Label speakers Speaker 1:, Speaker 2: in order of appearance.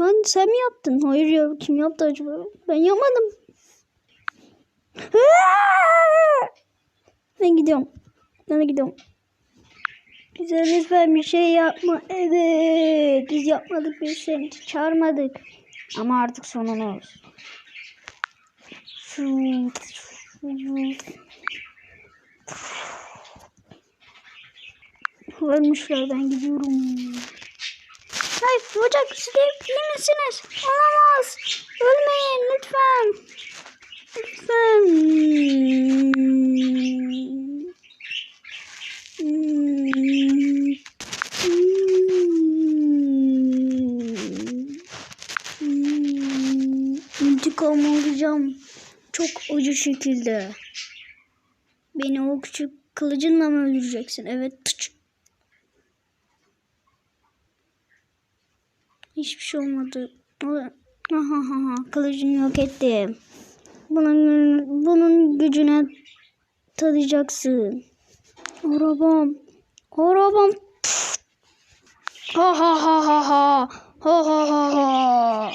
Speaker 1: Sen, sen mi yaptın? Hayır ya kim yaptı acaba? Ben yapmadım. Ben gidiyorum. Ben gidiyorum. Bize lütfen bir şey yapma. Evet. Biz yapmadık bir şey. Çağırmadık. Ama artık olsun. Ölmüşler ben gidiyorum. Hayır hocam siz de iyi misiniz? Olamaz. Ölmeyin lütfen. Lütfen. İntikam alacağım. Çok acı şekilde. Beni o küçük kılıcınla mı öldüreceksin? Evet. Tıç. Hiçbir şey olmadı. Ha ha ha ha. Kılıcını yok ettim. Bunun, bunun gücüne tadacaksın. Arabam. Arabam. Ha ha ha ha ha. Ha ha ha ha.